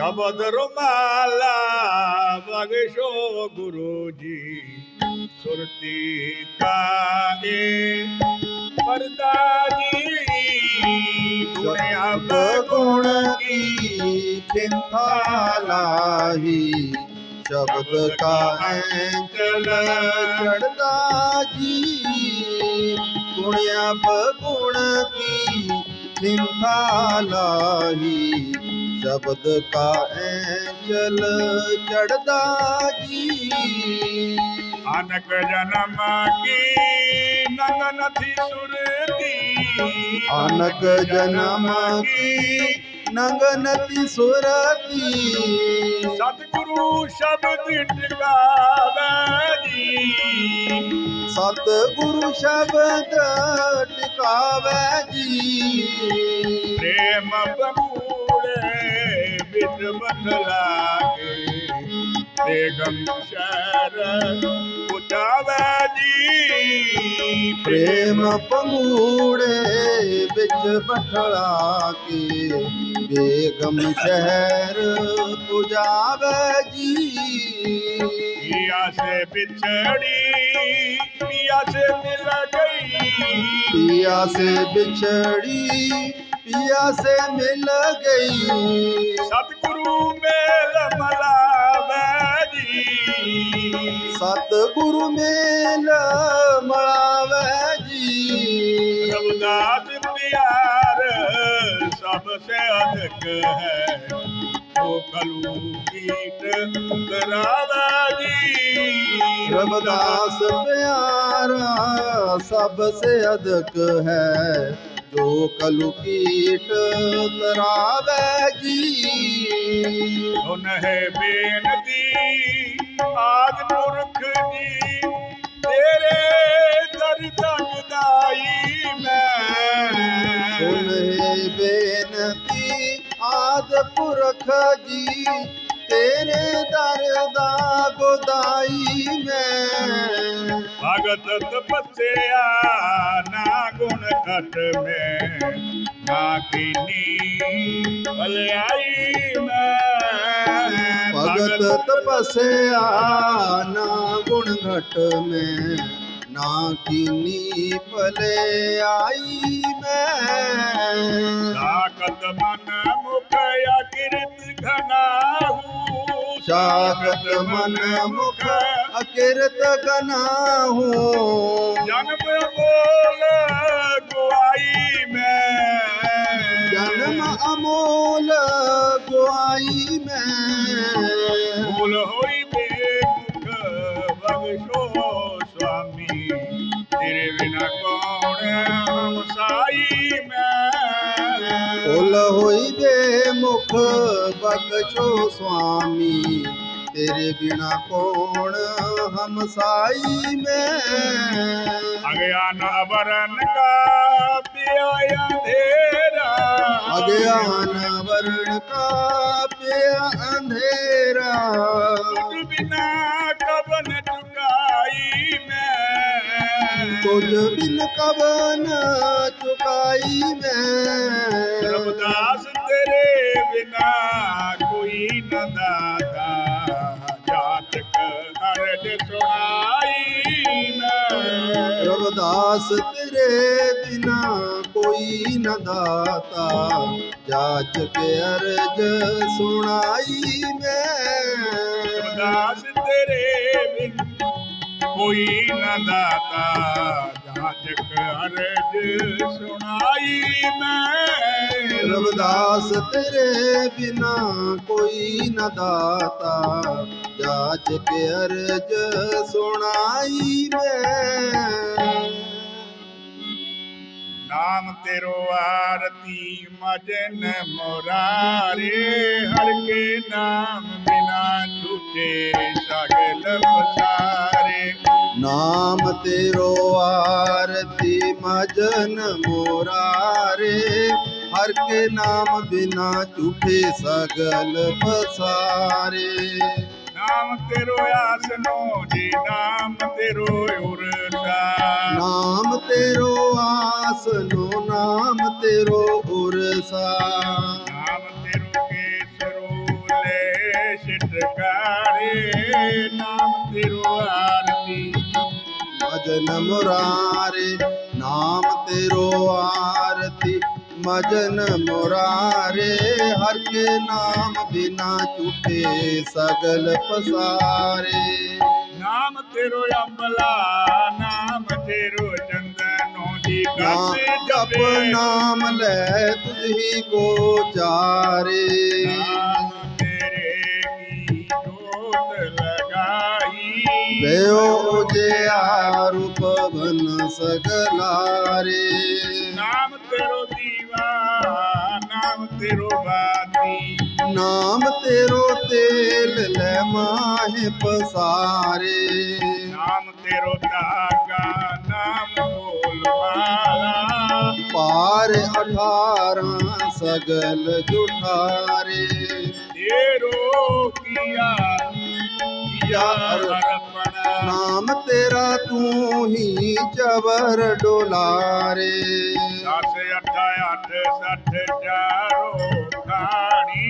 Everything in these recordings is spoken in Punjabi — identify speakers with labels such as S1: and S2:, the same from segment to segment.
S1: ਸ਼ਬਦ ਰੁਮਾਲਾ ਬਖਸ਼ੋ ਗੁਰੂ ਜੀ। ਸੁਰਤੀ ਕਾਏ ਪਰਦਾ ਜੀ, ਗੁਣਿਆ
S2: ਗੁਣ ਕੀ ਚਿੰਤਾ ਲਾਹੀ ਸ਼ਬਦ ਕਾ ਐਂਚਲ ਚੜਦਾ ਜੀ। ਗੁਣਿਆ ਗੁਣ ਕੀ ਚਿੰਤਾ ਲਾਹੀ ਸ਼ਬਦ ਕਾ ਐਂਚਲ ਚੜਦਾ ਜੀ?
S1: ਅਨਕ ਜਨਮ ਕੀ ਨੰਗ ਨਥੀ ਸੁਰਤੀ
S2: ਅਨਕ ਜਨਮ ਕੀ ਨੰਗਨਤੀ ਸੁਰਤੀ
S1: ਸਤਿਗੁਰੂ ਸ਼ਬਦ ਟਿਕਾਵੇ ਜੀ।
S2: ਸਤ ਗੁਰੂ ਸ਼ਬਦ ਟਿਕਾਵੇ ਜੀ।
S1: ਪ੍ਰੇਮ ਬਮੂੜੇ ਬਿਤ ਬਤਲਾਗੇ ਬੇਗਮ ਸ਼ਹਿਰ ਉਠਾਵੇ ਜੀ।
S2: ਪ੍ਰੇਮ ਪੰਗੂੜੇ ਵਿੱਚ ਬਠਲਾ ਕੇ ਬੇਗਮ ਸ਼ਹਿਰ ਪੁਜਾਵੇ ਜੀ।
S1: ਪਿਆ ਸੇ ਵਿਛੜੀ ਪਿਆ ਸੇ ਮਿਲ ਗਈ।
S2: ਪਿਆ ਸੇ ਵਿਛੜੀ ਪਿਆ ਸੇ ਮਿਲ ਗਈ।
S1: ਸਤਿਗੁਰੂ ਮੇਲ ਮਲਾਵੇ ਜੀ।
S2: ਸਤਿਗੁਰੂ ਮੇਲ ਮਲਾਵੇ ਜੀ।
S1: ਰਵਦਾਸ ਪਿਆਰ ਸਭ ਸੇ ਅਧਿਕ ਹੈ। ਉਹ ਕਲੂ ਕੀਟ ਕਰਾਵਾ
S2: ਜੀ। ਰਵਦਾਸ ਪਿਆਰਾ ਸਭ ਸੇ ਅਧਿਕ ਹੈ। ਜੋ ਕਲੂ ਕੀਟ
S1: ਤਰਾਵੇ ਜੀ। ਹੁਣ ਹੈ ਬੇਨਤੀ ਆਦ ਪੁਰਖ ਜੀ ਤੇਰੇ ਦਰ ਤਨ
S2: ਦਾਈ ਮੈਂ। ਸੁਨ ਹੈ ਬੇਨਤੀ ਆਦ ਪੁਰਖ ਜੀ ਤੇਰੇ ਦਰ ਦਾ
S1: ਗੋਦਾਈ ਮੈਂ। ਭਗਤ ਤਪਸਿਆ ਨਾ गुण खत में नागिनी भलाई में
S2: भगत तपस्या ना गुण घट में नागिनी पले आई मैं।
S1: ताकत मन मुख
S2: या गिरत घना हूँ ताकत
S1: मन मुख ਅਕਿਰਤ ਗਨਾਹੂ
S2: ਜਨਮ ਅਮੋਲ ਗੁਆਈ ਮੈਂ।
S1: ਜਨਮ ਅਮੋਲ ਗੁਆਈ ਮੈਂ। ਬੋਲ ਹੋਈ ਬੇਮੁਖ ਬਖਸ਼ੋ ਸੁਆਮੀ। ਤੇਰੇ ਬਿਨਾ
S2: ਕੌਣ ਹਮਸਾਈ ਮੈਂ। ਮੂਲ ਹੋਈ ਦੇ ਮੁਖ ਬਖਸ਼ੋ ਸੁਆਮੀ। ਤੇਰੇ ਬਿਨਾ
S1: ਕੋਣ ਹਮਸਾਈ ਮੈਂ? ਅਗਿਆਨ ਅਵਰਨ
S2: ਕਾ ਪਿਆ ਅੰਧੇਰਾ ਅਗਿਆਨ ਅਵਰਨ
S1: ਕਾ ਪਿਆ ਅੰਧੇਰਾ ਤੁਧ ਬਿਨਾ
S2: ਕਬਨ ਚੁਕਾਈ ਮੈਂ। ਤੁਧ ਬਿਨ
S1: ਕਬਨ ਚੁਕਾਈ ਮੈਂ। ਰੱਬ ਦਾਸ ਤੇਰੇ ਬਿਨਾ ਕੋਈ ਨਾ ਦਾਸ।
S2: ਦਾਸ ਤੇਰੇ ਬਿਨਾ ਕੋਈ ਨਾ ਦਾਤਾ। ਜਾਚ ਕੇ ਅਰਜ ਸੁਣਾਈ ਮੈਂ।
S1: ਦਾਸ ਤੇਰੇ ਬਿਨ ਕੋਈ ਨਾ ਦਾਤਾ। ਨਾਨਕ ਅਰਜ ਸੁਣਾਈ ਮੈਂ।
S2: ਰਵਦਾਸ, ਤੇਰੇ ਬਿਨਾ ਕੋਈ ਨਾ ਦਾਤਾ। ਜਾਚ ਕੇ ਅਰਜ ਸੁਣਾਈ ਮੈਂ।
S1: ਨਾਮ ਤੇਰੋ ਆਰਤੀ ਮਜਨ ਮੁਰਾਰੇ ਹਰ ਕੇ ਨਾਮ ਬਿਨਾ ਝੂਠੇ ਸਗਲ ਪਸਾਰੇ।
S2: ਨਾਮ ਤੇਰੋ ਆਰਤੀ ਮਜਨ ਮੁਰਾਰੇ ਹਰ ਕੇ ਨਾਮ ਬਿਨਾ ਝੂਠੇ ਸਗਲ ਪਸਾਰੇ।
S1: ਨਾਮ ਤੇਰੋ ਆਸਨੋ ਜੀ ਨਾਮ ਤੇਰੋ ਉਰਦਾ
S2: ਨਾਮ ਤੇਰੋ ਸਨੋ ਨਾਮ ਤੇਰੋ ਉਰਸਾ।
S1: ਨਾਮ ਤੇਰੋ ਕੇਸਰੋ ਲੈ ਛਟਕਾਰੇ ਨਾਮ ਤੇਰੋ ਆਰਤੀ।
S2: ਮਜਨ ਮੁਰਾਰੇ ਨਾਮ ਤੇਰੋ ਆਰਤੀ। ਮਜਨ ਮੁਰਾਰੇ ਹਰ ਕੇ ਨਾਮ ਬਿਨਾ ਚੁੱਟੇ ਸਗਲ ਪਸਾਰੇ।
S1: ਨਾਮ ਤੇਰੋ ਅੰਬਲਾ ਨਾਮ ਤੇਰੋ ਜੰਗ
S2: ਨਾਮ ਜਪ ਨਾਮ ਲੈ ਤੁਝੀ ਕੋ ਚਾਰੇ।
S1: ਤੇਰੇ ਕੀ ਜੋਤ ਲਗਾਈ
S2: ਬਿਓ ਜੇ ਆਰੂਪ ਬਨ ਸਗਲਾਰੇ।
S1: ਨਾਮ ਤੇਰੋ ਦੀਵਾ ਨਾਮ ਤੇਰੋ ਬਾਤੀ।
S2: ਨਾਮ ਤੇਰੋ ਤੇਲ ਲੈ ਮਾਹੇ ਪਸਾਰੇ।
S1: ਨਾਮ ਤੇਰੋ ਧਾਗਾ
S2: ਪਾਰ ਅਠਾਰਾਂ ਸਗਲ ਜੁਠਾਰੇ।
S1: ਤੇਰੋ ਕੀਆ ਕੀਆ ਅਰਪਣਾ
S2: ਨਾਮ ਤੇਰਾ ਤੂੰ ਹੀ ਚਵਰ ਡੋਲਾਰੇ।
S1: ਦਸ ਅੱਠ ਅੱਠ ਸੱਠ ਚਾਰੋ ਖਾਣੀ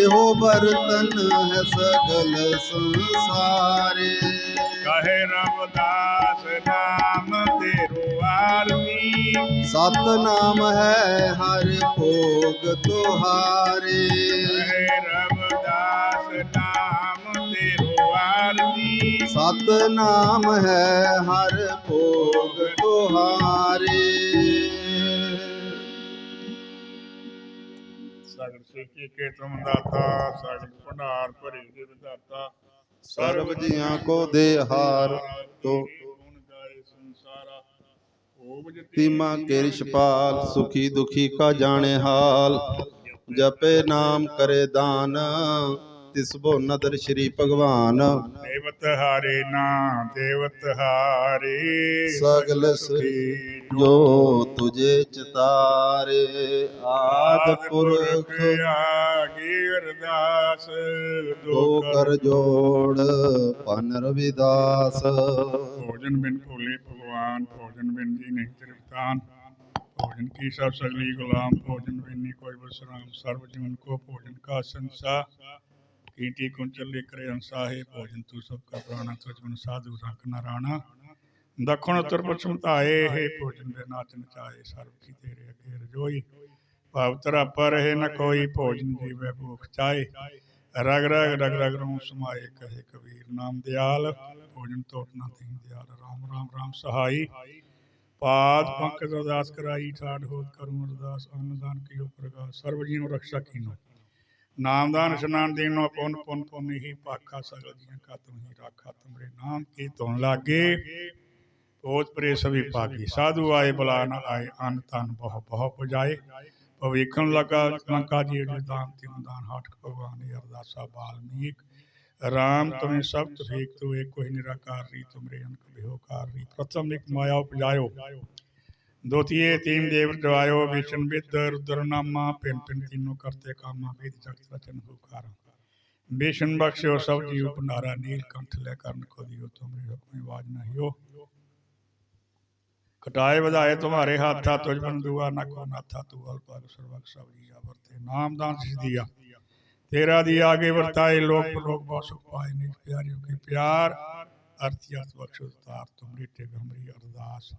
S2: ਇਹੋ ਬਰਤਨ ਹੈ ਸਗਲ ਸੰਸਾਰੇ।
S1: ਕਹੇ ਰਬਦਾਸ ਨਾਮ ਤੇਰੋ ਆਰਤੀ
S2: ਸਤ ਨਾਮ ਹੈ ਹਰ ਭੋਗ ਤੁਹਾਰੇ।
S1: ਕਹੇ ਰਬਦਾਸ ਨਾਮ ਤੇਰੋ ਆਰਤੀ
S2: ਸਤ ਨਾਮ ਹੈ ਹਰ ਭੋਗ ਤੁਹਾਰੇ।
S1: ਸਗਲ ਸੇਕੇ ਕੇ ਤੁਮ ਦਾਤਾ ਭੰਡਾਰ ਭਰੀ ਦੇ ਵਿਦਾਤਾ
S2: ਸਰਬ ਜੀਆਂ ਕੋ ਦੇ ਹਾਰ ਤੋ
S1: ਗੁਣ ਗਾਏ ਸੰਸਾਰਾ ਓਬਜ
S2: ਤੀਮਾ ਕੇ ਰਿਸ਼ਪਾਲ ਸੁਖੀ ਦੁਖੀ ਕਾ ਜਾਣੇ ਹਾਲ। ਜਪੇ ਨਾਮ ਕਰੇ ਦਾਨ ਤਿਸ ਬੋ ਨਦਰ ਸ਼੍ਰੀ ਭਗਵਾਨ।
S1: ਦੇਵਤ ਹਾਰੇ ਨਾ ਦੇਵਤ ਹਾਰੇ।
S2: ਸਗਲ
S1: ਸੁਖੀ
S2: जो तुझे चितारे आद
S1: पुरख गिरदास
S2: दो कर जोड़ पन रविदास
S1: भोजन बिन भोले भगवान भोजन बिन जी नहीं तिरफतान भोजन की सब सगली गुलाम भोजन बिन कोई बसराम सर्व जीवन को भोजन का संसा। कीटी कुंचल लेकर अंसा भोजन तू सबका प्राणा तुझ साधु रख नाराणा ਦੱਖਣ ਉਤਰ ਪਛਮ ਧਾਏ ਹੈ ਭੋਜਨ ਦੇ ਨਾਚ ਨਚਾਏ ਸਰਬ ਕੀ ਤੇਰੇ ਅੱਗੇ ਰਜੋਈ। ਭਾਵ ਤਰਾ ਪਰ ਰਹੇ ਨ ਕੋਈ ਭੋਜਨ ਜੀਵੇ ਭੁਖ ਚਾਏ ਰਗ ਰਗ ਰਗ ਰਗ ਰੂਮ ਸਮਾਏ ਕਹੇ ਕਬੀਰ ਨਾਮ ਦਿਆਲ। ਭੋਜਨ ਤੋਟ ਨਾ ਤੀਂ ਦਿਆਲ। ਰਾਮ ਰਾਮ ਰਾਮ ਸਹਾਈ। ਪਾਦ ਪੰਕਜ ਅਰਦਾਸ ਕਰਾਈ ਠਾੜ ਹੋਤ ਕਰੂੰ ਅਰਦਾਸ ਅਨਦਾਨ ਕੀਓ ਪ੍ਰਗਾਸ। ਸਰਬ ਜੀਵ ਰਖਸ਼ਾ ਕੀਨੋ। ਨਾਮਦਾਨ ਇਸ਼ਨਾਨ ਦੇਨੋ ਪੁੰਨ ਪੁੰਨ ਪੁੰਨ ਹੀ ਪਾਖਾ ਸਗਲ ਜੀਆਂ ਕਾ ਹੀ ਰਾਖਾ। ਤੁਮਰੇ ਨਾਮ ਕੀ ਧੁਨ ਲਾਗੇ। ਪੋਤ ਪਰੇ ਸਭੀ ਪਾਗੀ ਸਾਧੂ ਆਏ ਬਲਾ ਨ ਆਏ ਅੰਨ ਤਨ ਬਹੁ ਬਹੁ ਪੁਜਾਏ ਭਵਿਖਣ ਲਗਾ ਲੰਕਾ ਜੀ ਜੋ ਦਾਨ ਤਿਨ ਦਾਨ ਹਾਟ ਭਗਵਾਨ ਦੀ ਅਰਦਾਸਾ ਬਾਲਮੀਕ ਰਾਮ ਤੁਮੇ ਸਭ ਤੁਫੀਕ ਤੂ ਏਕ ਕੋਈ ਨਿਰਾਕਾਰ ਰੀ ਤੁਮਰੇ ਅਨਕ ਬਿਹੋਕਾਰ ਰੀ ਪ੍ਰਥਮ ਇੱਕ ਮਾਇਆ ਉਪਜਾਇਓ ਦੋਤੀਏ ਤੀਨ ਦੇਵ ਜਵਾਇਓ ਵਿਸ਼ਨ ਵਿਦ ਰੁਦਰ ਨਾਮਾ ਪਿੰਨ ਪਿੰਨ ਤੀਨੋ ਕਰਤੇ ਕਾਮਾ ਵੇਦ ਜਗਤ ਰਚਨ ਹੁਕਾਰ ਵਿਸ਼ਨ ਬਖਸ਼ਿਓ ਸਭ ਜੀਵ ਭੰਡਾਰਾ ਨੀਲ ਕੰਠ ਲੈ ਕਰਨ ਕੋ ਦਿਓ ਤੁਮਰੇ ਹੁਕਮੇ कटाए बधाए तुम्हारे हाथा तुझ बंधुआ न नाथा तू अल पर सर्वक सब जीजा वरते नाम दान से दिया तेरा दिया आगे वर्ताए लोक लोग बहुत सुख पाए निज प्यारियों के प्यार अर्थ अर्थ बख्श उतार तुमरी टेक हमरी अरदास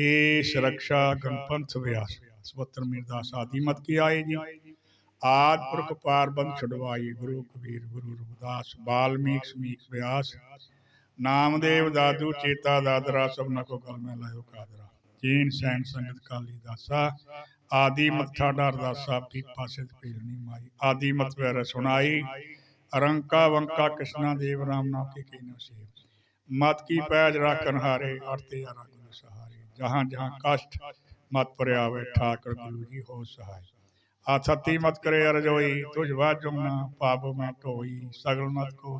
S1: एश रक्षा गणपंथ व्यास स्वतन मीरदास आदि मत की आए जी आद पुरख पार बंद छुड़वाई गुरु कबीर गुरु रघुदास वाल्मीकि व्यास ਵਿਆਸ ਨਾਮਦੇਵ ਦਾਦੂ ਚੇਤਾ ਦਾਦਰਾ ਸਭਨਾ ਕੋ ਕਲ ਮੈਂ ਲਾਇਓ ਕਾਦਰਾ ਜੀਨ ਸੈਨ ਸੰਗਤ ਕਾਲੀ ਦਾਸਾ ਆਦੀ ਮਤ ਠਾਡਾ ਅਰਦਾਸਾ ਪੀ ਪਾਸੇ ਤੇ ਪੀਲਣੀ ਮਾਈ ਆਦੀ ਮਤ ਵੈਰ ਸੁਣਾਈ ਅਰੰਕਾ ਵੰਕਾ ਕ੍ਰਿਸ਼ਨਾ ਦੇਵ ਰਾਮ ਨਾਮ ਕੇ ਕੀਨੋ ਸੇ ਮਤ ਕੀ ਪੈਜ ਰਾਖਨ ਹਾਰੇ ਅਰਤੇ ਆਰਾ ਗੁਰੂ ਸਹਾਰੇ ਜਹਾਂ ਜਹਾਂ ਕਸ਼ਟ ਮਤ ਪਰ ਆਵੇ ਠਾਕਰ ਗੁਰੂ ਜੀ ਹੋ ਸਹਾय ਆਥਤੀ ਮਤ ਕਰੇ ਅਰਜੋਈ ਤੁਝ ਵਾਜੁਮ ਨਾ ਪਾਪ ਮੈਂ ਢੋਈ ਸਗਲ ਮਤ ਕੋ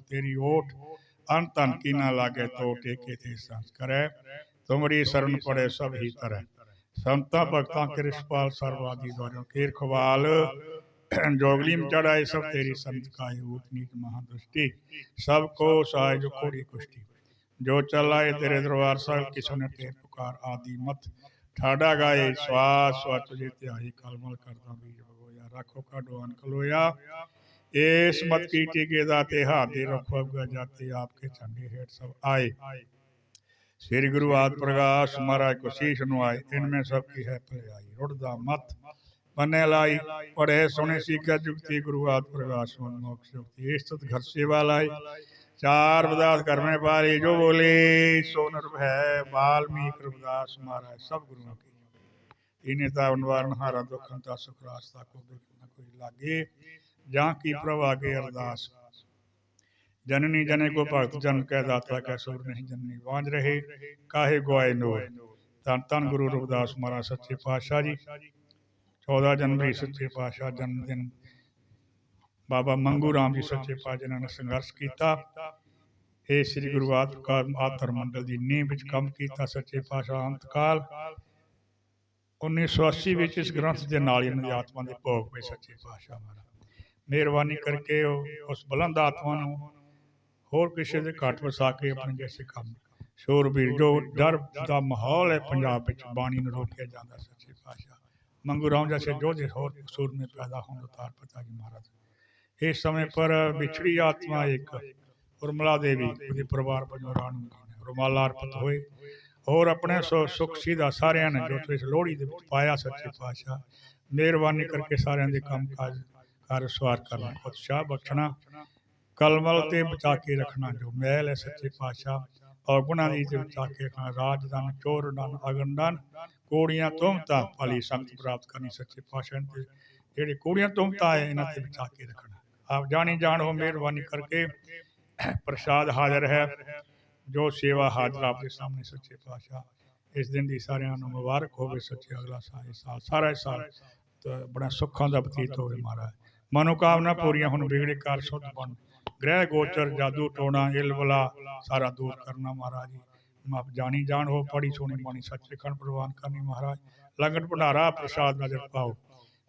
S1: ਤੇਰੀ ਓਟ ਅੰਤ ਤਨ ਕੀ ਨਾ ਲਾਗੇ ਤੋ ਟੇਕੇ ਤੇ ਸੰਸ ਕਰੈ ਤੁਮਰੀ ਸ਼ਰਨ ਪੜੇ ਸਭ ਹੀ ਤਰੈ ਸੰਤਾਂ ਭਗਤਾਂ ਕੇ ਰਿਸ਼ਪਾਲ ਸਰਵਾਦੀ ਦਵਾਰੋਂ ਕੀਰ ਖਵਾਲ जोगली में चढ़ाए सब तेरी संत काय ऊट नीच महादृष्टि सब को सहाय जो कोड़ी कुष्टि जो चलाए तेरे दरबार सब किसो ने ते पुकार आदि मत ठाडा गाए श्वास स्वा तुझे त्याई कलमल करता बीज भगोया राखो का डोन कलोया ਇਸ ਮਤ ਕੀ ਟੀਕੇ ਦਾਤੇ ਹਾਥੀ ਰਖੋ ਅਗਾ ਜਾਤੇ ਆਪਕੇ ਝੰਡੇ ਹੇਠ ਸਭ ਆਏ। ਸ੍ਰੀ ਗੁਰੂ ਆਦ ਪ੍ਰਗਾਸ਼ ਮਹਾਰਾਜ ਕੋ ਸੀਸ ਨਵਾਏ ਇਨਮੇ ਸਭ ਕੀ ਹੈ ਭਲਾਈ ਰੁੜਦਾ ਮਤ ਬਨੇ ਲਾਈ। ਪੜੇ ਸੁਣੇ ਸੀਖਾ ਜੁਗਤੀ, ਗੁਰੂ ਆਦ ਪ੍ਰਗਾਸ਼ ਮਨ ਮੋਖ ਜੁਗਤੀ। ਇਸਤਤ ਘਰ ਸੇਵਾ ਲਾਈ। ਚਾਰ ਬਦਾਸ ਕਰਮੇ ਪਾਰੀ, ਜੋ ਬੋਲੇ, ਸੋ ਨਰ ਵਾਲਮੀਕ ਰਵਿਦਾਸ ਮਹਾਰਾਜ, ਸਭ ਗੁਰੂਆਂ ਕੀ ਇਨੇ ਤਾਂ ਉਨਵਾਰਨ ਹਾਰਾ ਦੁਖਨ ਸੁਖ ਰਾਸਤਾ ਕੋ ਦੁਖ ਕੋਈ ਲਾਗੇ। ਜਾਂ ਕੀ ਪ੍ਰਭ ਆਗੇ ਅਰਦਾਸ। ਜਨਨੀ ਜਨੇ ਕੋ ਭਗਤ ਜਨ ਕਹਿ ਦਾਤਾ ਕੈ ਸੁਰ ਨਹੀਂ ਜਨਨੀ। ਵਾਂਝ ਰਹੇ ਕਾਹੇ ਗਵਾਏ ਨੋ ਧੰਨ ਧੰਨ ਗੁਰੂ ਰਵਿਦਾਸ ਮਹਾਰਾਜ ਸੱਚੇ ਪਾਤਸ਼ਾਹ ਜੀ। 14 ਜਨਵਰੀ ਸੱਚੇ ਪਾਤਸ਼ਾਹ ਜਨਮ ਦਿਨ ਬਾਬਾ ਮੰਗੂ ਰਾਮ ਜੀ ਸੱਚੇ ਪਾਤਸ਼ਾਹ ਜਿਨ੍ਹਾਂ ਨੇ ਸੰਘਰਸ਼ ਕੀਤਾ। ਇਹ ਸ੍ਰੀ ਗੁਰੂ ਆਦਿਕਾਰ ਆਧਰ ਮੰਡਲ ਦੀ ਨੀਂਹ ਵਿੱਚ ਕੰਮ ਕੀਤਾ ਸੱਚੇ ਪਾਤਸ਼ਾਹ ਅੰਤਕਾਲ 1980 ਵਿੱਚ ਇਸ ਗ੍ਰੰਥ ਦੇ ਨਾਲ ਇਹਨਾਂ ਦੀ ਆਤਮਾ ਦੇ ਭੋਗ ਪਏ ਸੱਚੇ ਪਾਤਸ਼ਾਹ ਮਹਾਰਾਜ। ਮਿਹਰਬਾਨੀ ਕਰਕੇ ਉਸ ਬਲੰਦ ਆਤਮਾ ਨੂੰ ਹੋਰ ਕਿਸੇ ਦੇ ਘਾਟ ਵਸਾ ਕੇ ਆਪਣੇ ਜੈਸੇ ਕੰਮ ਸ਼ੋਰਬੀਰ ਜੋ ਡਰ ਦਾ ਮਾਹੌਲ ਹੈ ਪੰਜਾਬ ਵਿੱਚ, ਬਾਣੀ ਨੂੰ ਰੋਕਿਆ ਜਾਂਦਾ, ਸੱਚੇ ਪਾਤਸ਼ਾਹ। ਮੰਗੂ ਰਾਮ ਜੈਸੇ ਜੋ ਜੇ ਹੋਰ ਕਸੂਰ ਮੇ ਪੈਦਾ ਹੋਣ ਦਾ ਤਾਰ ਪਤਾ ਜੀ ਮਹਾਰਾਜ। ਇਸ ਸਮੇਂ ਪਰ ਵਿਛੜੀ ਆਤਮਾ ਇੱਕ ਉਰਮਲਾ ਦੇਵੀ ਦੇ ਪਰਿਵਾਰ ਵੱਲੋਂ ਰਾਣੂ ਰੁਮਾਲਾ ਅਰਪਿਤ ਹੋਏ। ਹੋਰ ਆਪਣੇ ਸੁਖ ਸੀਦਾ ਸਾਰਿਆਂ ਨੇ ਜੋ ਤੁਸੀਂ ਲੋਹੜੀ ਦੇ ਪਾਇਆ, ਸੱਚੇ ਪਾਤਸ਼ਾਹ। ਮਿਹਰਬਾਨੀ ਕਰਕੇ ਸਾਰਿਆਂ ਦੇ ਕੰਮ ਕਾਜ ਕਰ ਸਵਾਰ ਕਰਨਾ ਉਤਸ਼ਾਹ ਬਖਸ਼ਣਾ ਕਲਮਲ ਤੇ ਬਚਾ ਕੇ ਰੱਖਣਾ ਜੋ ਮਹਿਲ ਹੈ ਸੱਚੇ ਪਾਤਸ਼ਾਹ। ਔਰ ਗੁਣਾਂ ਦੀ ਤੇ ਬਚਾ ਕੇ ਰੱਖਣਾ ਰਾਜਦਾਨ ਚੋਰਦਾਨ ਅਗਨਦਾਨ ਕੋੜੀਆਂ ਤੁਮਤਾ ਭਲੀ ਸੰਗਤ ਪ੍ਰਾਪਤ ਕਰਨੀ ਸੱਚੇ ਪਾਤਸ਼ਾਹ ਤੇ ਜਿਹੜੀ ਕੋੜੀਆਂ ਤੁਮਤਾ ਹੈ ਇਹਨਾਂ ਤੇ ਬਚਾ ਕੇ ਰੱਖਣਾ। ਆਪ ਜਾਣੀ ਜਾਣ ਹੋ ਮਿਹਰਬਾਨੀ ਕਰਕੇ ਪ੍ਰਸ਼ਾਦ ਹਾਜ਼ਰ ਹੈ। ਜੋ ਸੇਵਾ ਹਾਜ਼ਰ ਆਪਦੇ ਸਾਹਮਣੇ ਸੱਚੇ ਪਾਤਸ਼ਾਹ। ਇਸ ਦਿਨ ਦੀ ਸਾਰਿਆਂ ਨੂੰ ਮੁਬਾਰਕ ਹੋਵੇ ਸੱਚੇ ਅਗਲਾ ਸਾਲ ਸਾਰਾ ਸਾਲ। ਤੇ ਬੜਾ ਸੁੱਖਾਂ ਦਾ ਬਤੀਤ ਹੋਵੇ ਮਹਾਰਾਜ ਮਨੋਕਾਮਨਾ ਪੂਰੀਆਂ ਹੁਣ, ਵਿਗੜੇ ਕਾਰ ਸੁਧ ਬਣ ਗ੍ਰਹਿ, ਗੋਚਰ, ਜਾਦੂ, ਟੋਣਾ ਇਲ ਸਾਰਾ ਦੂਰ ਕਰਨਾ ਮਹਾਰਾਜ ਜੀ। ਮਾਪ ਜਾਣੀ ਜਾਣ ਹੋ ਪੜੀ ਸੋਣੀ ਬਾਣੀ, ਸੱਚੇ ਖੰਡ ਪ੍ਰਵਾਨ ਕਰਨੀ ਮਹਾਰਾਜ। ਲੰਗਰ ਭੰਡਾਰਾ, ਪ੍ਰਸਾਦ ਨਜ਼ਰ ਪਾਓ।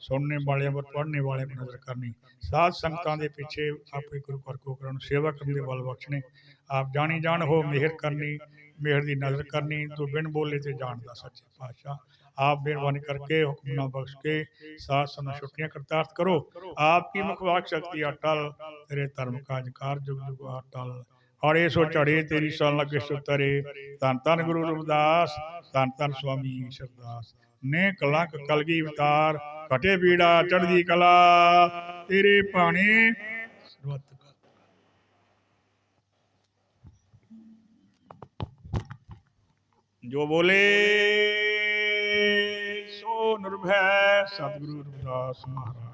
S1: ਸੁਣਨੇ ਵਾਲਿਆਂ ਪਰ ਪੜ੍ਹਨੇ ਵਾਲਿਆਂ ਪਰ ਨਜ਼ਰ ਕਰਨੀ। ਸਾਧ ਸੰਗਤਾਂ ਦੇ ਪਿੱਛੇ ਆਪੇ ਗੁਰੂ ਘਰ ਕੋ ਕਰਨ, ਸੇਵਾ ਕਰਨ ਦੇ ਬਲ ਬਖਸ਼ਣੇ। ਆਪ ਜਾਣੀ ਜਾਣ ਹੋ ਮਿਹਰ ਕਰਨੀ, ਮਿਹਰ ਦੀ ਨਜ਼ਰ ਕਰਨੀ ਤੂੰ ਬਿਨ ਬੋਲੇ ਤੇ ਜਾਣਦਾ ਸੱਚੇ ਪਾਤਸ਼ਾਹ। ਆਪ ਮਿਹਰਬਾਨੀ ਕਰਕੇ ਹੁਕਮ ਨਾਲ ਬਖਸ਼ ਕੇ ਸਾਧ ਸੰਗਤ ਛੁੱਟੀਆਂ ਕਰਤਾਰਥ ਕਰੋ। ਆਪ ਕੀ ਮੁਖ ਵਾਕ ਸ਼ਕਤੀ ਅਟਲ, ਤੇਰੇ ਧਰਮ ਕਾਜ ਕਾਰ ਜੁਗ ਜੁਗ ਸੋ ਝੜੇ, ਤੇਰੀ ਸਨ ਲੱਗੇ ਸੁਤਰੇ ਧੰਨ ਧੰਨ ਗੁਰੂ ਰਵਿਦਾਸ, ਧੰਨ ਧੰਨ ਸੁਆਮੀ ਈਸ਼ਰਦਾਸ ਨੇ ਕਲੰਕ, ਕਲਗੀ ਵਿਤਾਰ ਘਟੇ ਬੀੜਾ, ਚੜ੍ਹਦੀ ਕਲਾ। ਤੇਰੇ ਪਾਣੀ ਸਰਬੱਤ ਜੋ ਬੋਲੇ ਨਿਰਭੈ ਸਤਿਗੁਰੂ ਰਵਿਦਾਸ ਮਹਾਰਾਜ।